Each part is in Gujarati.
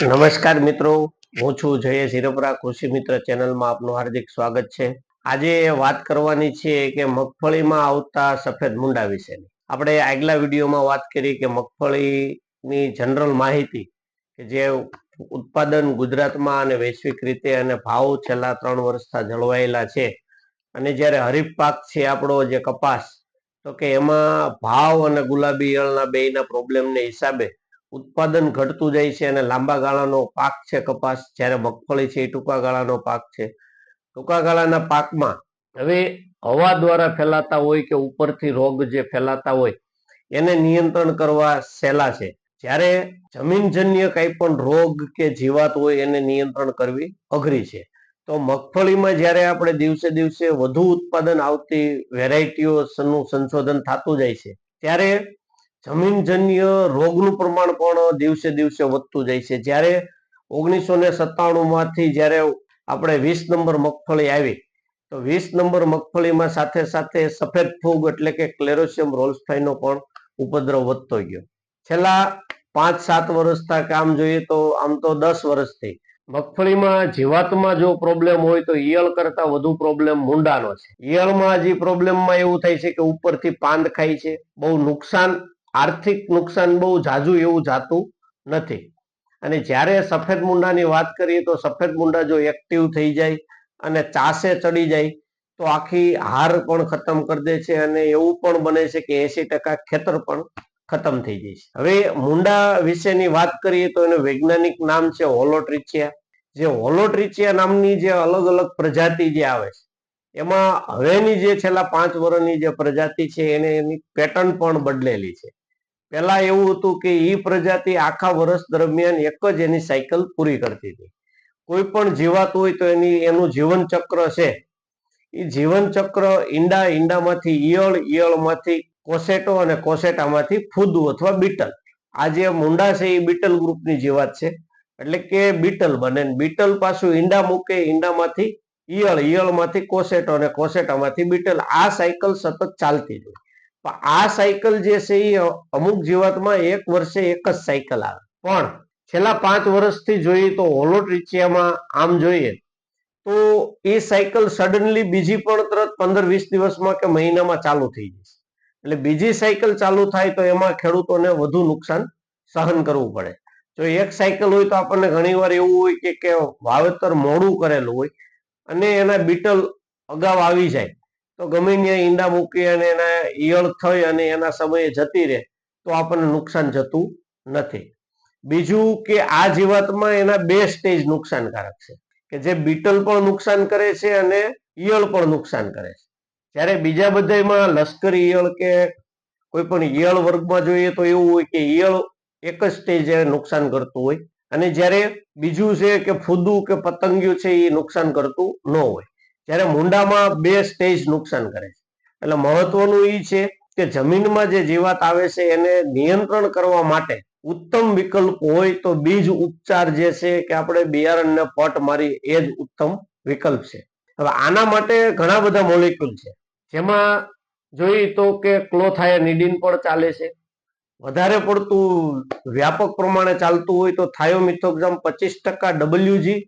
નમસ્કાર મિત્રો, હું છું જય શિરોપરા કૃષિ મિત્ર ચેનલમાં આપનું હાર્દિક સ્વાગત છે. આજે વાત કરવાની છે કે મગફળીમાં આવતા સફેદ મુંડા વિશેની. આપણે આગલા વિડીયોમાં વાત કરી કે મગફળીની જનરલ માહિતી કે જે ઉત્પાદન ગુજરાતમાં અને વૈશ્વિક રીતે અને ભાવ છેલ્લા ત્રણ વર્ષથી જળવાયેલા છે. અને જ્યારે હરીફ પાક છે આપણો જે કપાસ, તો કે એમાં ભાવ અને ગુલાબી ઈયળના બેયના પ્રોબ્લેમને હિસાબે ઉત્પાદન ઘટતું જાય છે અને લાંબા ગાળાનો પાક છે કપાસ, જ્યારે મગફળી છે એ ટૂંકા ગાળાનો પાક છે. ટૂંકા ગાળાના પાકમાં હવે હવા દ્વારા ફેલાતા હોય કે ઉપરથી રોગ જે ફેલાતા હોય, એને નિયંત્રણ કરવા સહેલા છે. જ્યારે જમીનજન્ય કંઈ પણ રોગ કે જીવાત હોય એને નિયંત્રણ કરવી અઘરી છે. તો મગફળીમાં જ્યારે આપણે દિવસે દિવસે વધુ ઉત્પાદન આવતી વેરાયટીઓનું સંશોધન થતું જાય છે, ત્યારે જમીનજન્ય રોગનું પ્રમાણ પણ દિવસે દિવસે વધતું જાય છે. જ્યારે ઓગણીસો ને સત્તાણું માંથી જ્યારે આપણે વીસ નંબર મગફળી આવી, તો વીસ નંબર મગફળીમાં સાથે સાથે સફેદ ફૂગ એટલે કે ક્લેરોશિયમ રોલ્સફાઈનો પણ ઉપદ્રવ વધતો ગયો. છેલ્લા પાંચ સાત વર્ષથી કામ જોઈએ તો આમ તો દસ વર્ષથી મગફળીમાં જીવાતમાં જો પ્રોબ્લેમ હોય તો ઈયળ કરતા વધુ પ્રોબ્લેમ મુંડાનો છે. ઈયળમાં જે પ્રોબ્લેમમાં એવું થાય છે કે ઉપરથી પાંદ ખાય છે. બહુ નુકસાન આર્થિક નુકસાન બહુ જાજુ એવું જાતું નથી. અને જ્યારે સફેદ મુંડાની વાત કરીએ તો સફેદ મુંડા જો એક્ટિવ થઈ જાય અને ચાસે ચડી જાય, તો આખી હાર પણ ખતમ કરી દે છે અને એવું પણ બને છે કે એસી ટકા ખેતર પણ ખતમ થઈ જાય છે. હવે મુંડા વિશેની વાત કરીએ તો એનું વૈજ્ઞાનિક નામ છે હોલોટ્રિચિયા. જે હોલોટ્રિચિયા નામની જે અલગ અલગ પ્રજાતિ જે આવે છે, એમાં હવેની જે છેલ્લા પાંચ વર્ષની જે પ્રજાતિ છે, એને એની પેટર્ન પણ બદલેલી છે. પહેલા એવું હતું કે એ પ્રજાતિ આખા વર્ષ દરમિયાન એક જ એની સાયકલ પૂરી કરતી હતી. કોઈ પણ જીવાત હોય તો એની, એનું જીવન ચક્ર છે. એ જીવન ચક્ર ઈંડા ઈંડામાંથી, ઈયળ ઈયળમાંથી, કોસેટો અને કોસેટામાંથી ફૂદુ અથવા બીટલ. આ જે મુંડા છે એ બીટલ ગ્રુપની જીવાત છે. એટલે કે બીટલ બને. બીટલ પાછું ઈંડા મૂકે ઈંડામાંથી ઈયળ, ઈયળમાંથી કોસેટો અને કોસેટામાંથી બીટલ. આ સાયકલ સતત ચાલતી હોય આ સાયકલ જે છે એ અમુક જીવાતમાં એક વર્ષે એક જ સાયકલ આવે. પણ છેલ્લા પાંચ વર્ષથી જોઈએ તો હોલોટ્રિચિયામાં આમ જોઈએ તો એ સાયકલ સડનલી બીજી પણ તરત પંદર વીસ દિવસમાં કે મહિનામાં ચાલુ થઈ જશે. એટલે બીજી સાયકલ ચાલુ થાય તો એમાં ખેડૂતોને વધુ નુકસાન સહન કરવું પડે. જો એક સાયકલ હોય તો આપણને ઘણીવાર એવું હોય કે વાવેતર મોડું કરેલું હોય અને એના બીટલ અગાઉ આવી જાય. તો ગમે ત્યાં ઈંડા મૂકી અને એના ઈયળ થઈ અને એના સમયે જતી રહે, તો આપણને નુકસાન જતું નથી. બીજું કે આ જીવાતમાં એના બે સ્ટેજ નુકસાનકારક છે. કે જે બીટલ પણ નુકસાન કરે છે અને ઈયળ પણ નુકસાન કરે છે. જ્યારે બીજા બધામાં લશ્કરી ઈયળ કે કોઈ પણ ઈયળ વર્ગમાં જોઈએ તો એવું હોય કે ઈયળ એક જ સ્ટેજે નુકસાન કરતું હોય અને જ્યારે બીજું છે કે ફૂદું કે પતંગિયું છે એ નુકસાન કરતું ન હોય. જ્યારે મુંડામાં બે સ્ટેજ નુકસાન કરે છે. એટલે મહત્વનું એ છે કે જમીનમાં જે જીવાત આવે છે એને નિયંત્રણ કરવા માટે ઉત્તમ વિકલ્પ હોય તો બીજ ઉપચાર જે છે કે આપણે બિયારણને પટ મારી એ જ ઉત્તમ વિકલ્પ છે. હવે આના માટે ઘણા બધા મોલિક્યુલ છે. જેમાં જોઈએ તો કે ક્લોથાયનિડીન પણ ચાલે છે. વધારે પડતું વ્યાપક પ્રમાણે ચાલતું હોય તો થાયોમિથોક્ઝામ પચીસ ટકા ડબલ્યુજી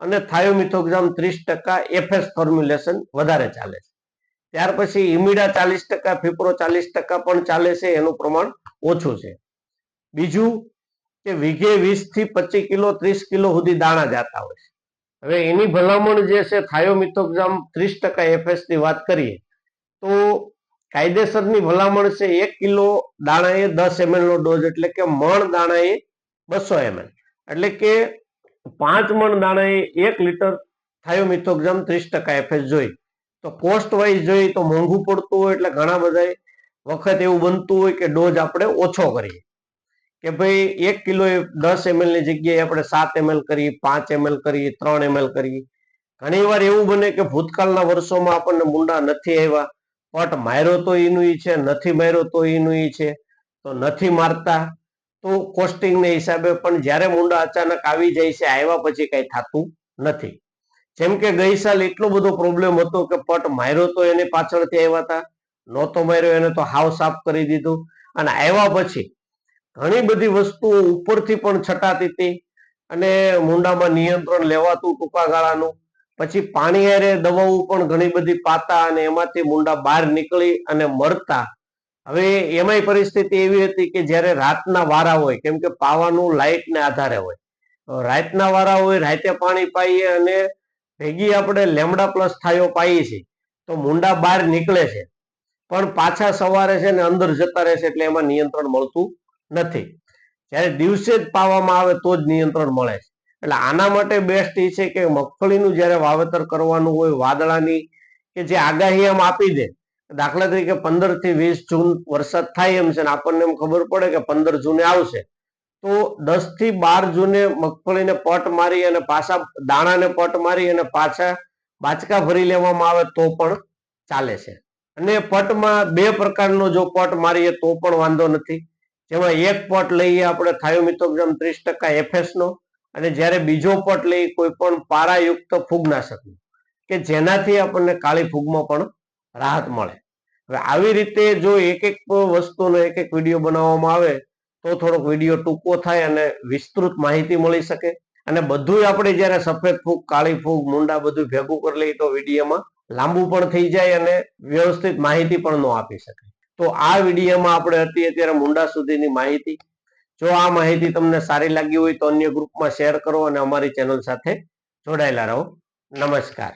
અને થાયોમિથોક્ઝામ ત્રીસ ટકા એફએસ ફોર્મ્યુલેશન વધારે ચાલે છે. ત્યાર પછી ઇમિડા ચાલીસ ટકા, ફિપ્રો ચાલીસ ટકા પણ ચાલે છે, એનું પ્રમાણ ઓછું છે. બીજું કે વીઘે વીસથી પચીસ કિલો, ત્રીસ કિલો સુધી દાણા જતા હોય છે. હવે એની ભલામણ જે છે, થાયોમિથોક્ઝામ ત્રીસ ટકા એફએસની વાત કરીએ, તો કાયદેસરની ભલામણ છે, એક કિલો દાણા એ દસ એમએલ નો ડોઝ એટલે કે મણ દાણા એ બસો એમએલ એટલે કે પાંચ મણ દાણાએ એક લીટર થાયોમિથોક્ઝામ ત્રીસ ટકા એફએસ જોઈ. તો કોસ્ટ વાઇઝ જોઈએ તો મોંઘું પડતું હોય એટલે ઘણા બધા વખત એવું બનતું હોય કે ડોઝ આપણે ઓછો કરીએ. કે ભાઈ એક કિલો દસ એમએલની જગ્યાએ આપણે સાત એમએલ કરીએ, પાંચ એમએલ કરીએ, ત્રણ એમએલ કરીએ. ઘણી વાર એવું બને કે ભૂતકાળના વર્ષોમાં આપણને મુંડા નથી આવ્યા, પટ માર્યો તો એનું છે, નથી માર્યો તો એનું છે. તો નથી મારતા તો કોસ્ટિંગને હિસાબે પણ જ્યારે મુંડા અચાનક આવી જાય છે, આવ્યા પછી કઈ થતું નથી. જેમ કે ગઈ સાલ એટલો બધો પ્રોબ્લેમ હતો કે પટ માર્યો તો એને પાછળથી આવ્યા હતા, નહોતો માર્યો, એને તો હાવ સાફ કરી દીધું. અને આવ્યા પછી ઘણી બધી વસ્તુઓ ઉપરથી પણ છટાતી હતી અને મુંડામાં નિયંત્રણ લેવાતું ટૂંકા ગાળાનું પછી પાણી હારે દવાઓ પણ ઘણી બધી પાતા અને એમાંથી મુંડા બહાર નીકળી અને મરતા હવે એમાંય પરિસ્થિતિ એવી હતી કે જ્યારે રાતના વારા હોય, કેમ કે પાવાનું લાઇટને આધારે હોય. રાતના વારા હોય, રાતે પાણી પાઈએ અને ભેગી આપણે લેમડા પ્લસ થાયો પાઈએ છીએ, તો મુંડા બહાર નીકળે છે. પણ પાછા સવારે છે ને અંદર જતા રહે છે એટલે એમાં નિયંત્રણ મળતું નથી. જ્યારે દિવસે જ પાવામાં આવે તો જ નિયંત્રણ મળે છે. એટલે આના માટે બેસ્ટ એ છે કે મગફળીનું જ્યારે વાવેતર કરવાનું હોય, વાદળાની કે જે આગાહી આમ આપી દે દાખલા તરીકે પંદરથી વીસ જૂન વરસાદ થાય એમ છે ને આપણને એમ ખબર પડે કે પંદર જૂને આવશે. તો દસથી બાર જૂને મગફળીને પટ મારી અને પાછા દાણાને પટ મારી અને પાછા બાચકા ભરી લેવામાં આવે તો પણ ચાલે છે. અને પટમાં બે પ્રકારનો જો પટ મારીએ તો પણ વાંધો નથી. જેમાં એક પટ લઈએ આપણે થાયોમિથોગ્રામ ત્રીસ ટકા એફએસનો અને જ્યારે બીજો પટ લઈએ કોઈ પણ પારાયુક્ત ફૂગનાશકનો. કે જેનાથી આપણને કાળી ફૂગમાં પણ રાહત મળે. હવે આવી રીતે જો એક એક વસ્તુનો એક એક વીડિયો બનાવવામાં આવે, તો થોડોક વીડિયો ટૂંકો થાય અને વિસ્તૃત માહિતી મળી શકે. અને બધું આપણે જ્યારે સફેદ ફૂગ, કાળી ફૂગ, મુંડા બધું ભેગું કરી લઈએ તો વિડીયોમાં લાંબુ પણ થઈ જાય અને વ્યવસ્થિત માહિતી પણ ન આપી શકે. તો આ વિડીયોમાં આપણે હતી અત્યારે મુંડા સુધીની માહિતી. જો આ માહિતી તમને સારી લાગી હોય તો અન્ય ગ્રુપમાં શેર કરો અને અમારી ચેનલ સાથે જોડાયેલા રહો. નમસ્કાર.